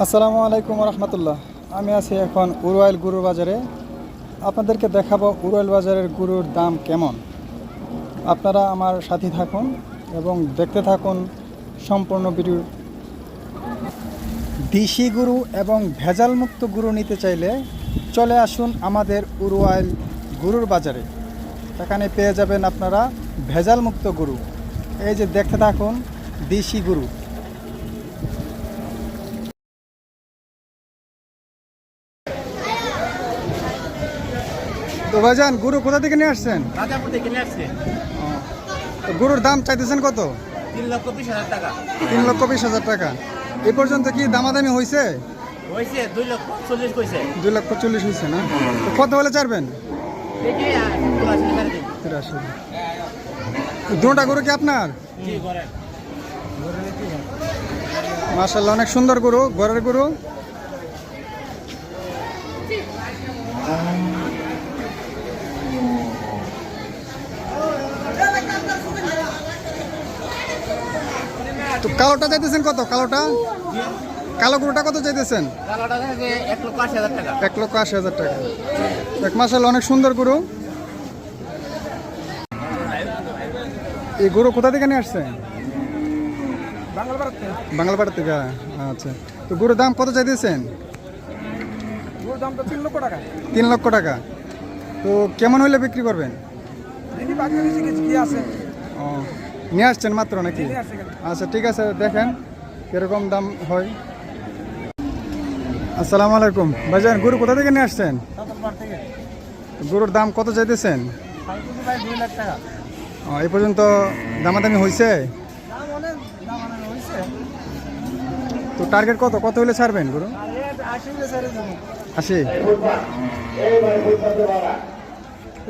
আসসালামু আলাইকুম রহমতুল্লাহ। আমি আছি এখন উরওয়াইল গরুর বাজারে। আপনাদেরকে দেখাবো উরওয়াইল বাজারের গুরুর দাম কেমন। আপনারা আমার সাথে থাকুন এবং দেখতে থাকুন সম্পূর্ণ ভিডিও। দেশি গুরু এবং ভেজালমুক্ত গুরু নিতে চাইলে চলে আসুন আমাদের উরওয়াইল গুরুর বাজারে। এখানে পেয়ে যাবেন আপনারা ভেজালমুক্ত গুরু। এই যে দেখতে থাকুন, দেশি গরু। তো ভাইজান গরু কোথা থেকে নিয়ে আসছেন? রাজাপুর থেকে নিয়ে আসছে। তো গরুর দাম চাইতেছেন কত? তিন লক্ষ বিশ হাজার টাকা। তিন লক্ষ বিশ হাজার টাকা। এ পর্যন্ত কি দামাদামি হয়েছে হয়েছে দুই লক্ষ চল্লিশ কইছে দুই লক্ষ চল্লিশ হয়েছে না? তো কত হলে দিন তিরাশি দুটা গরু কি আপনার? মার্শাল্লাহ অনেক সুন্দর গরু ঘরের গরু। তো কালোটা চাইতেছেন কত? কালোটা? কালো গরুটা কত চাইতেছেন? এক লক্ষ আশি হাজার টাকা। এক এক মাসাল অনেক সুন্দর গরু এই গরু কোথা থেকে নিয়ে আসছে বাংলাপাড়া থেকে। আচ্ছা। তো গরুর দাম কত চাইতেছেন? তিন লক্ষ টাকা। তো কেমন হইলে বিক্রি করবেন? ও নিয়ে আসছেন মাত্র নাকি। আচ্ছা ঠিক আছে দেখেন কীরকম দাম হয়। আসসালামু আলাইকুম। ভাইজান গরু কোথা থেকে নিয়ে আসছেন? গরুর দাম কত চাইতেছেন? এই পর্যন্ত দামাদামি হয়েছে তো টার্গেট কত কত হলে ছাড়বেন গুরু? আশি?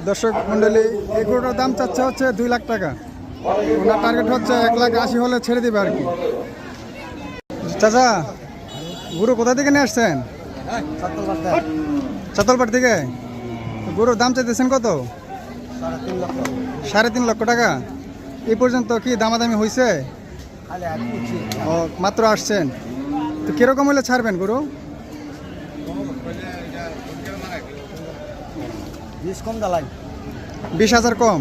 দর্শক মন্ডলী এই গরুটার দাম চাচ্ছে হচ্ছে দুই লাখ টাকা। ওনার টার্গেট হচ্ছে এক লাখ আশি হলে ছেড়ে দিবে আর কি। চাচা গরু কোথা থেকে নিয়ে আসছেন? চাতলপাট থেকে? গরুর দাম চাইতেছেন কত? সাড়ে তিন লক্ষ টাকা। এই পর্যন্ত কি দামাদামি হয়েছে ও মাত্র আসছেন। তো কীরকম হলে ছাড়বেন গরু? বিশ কম দালাই বিশ হাজার কম।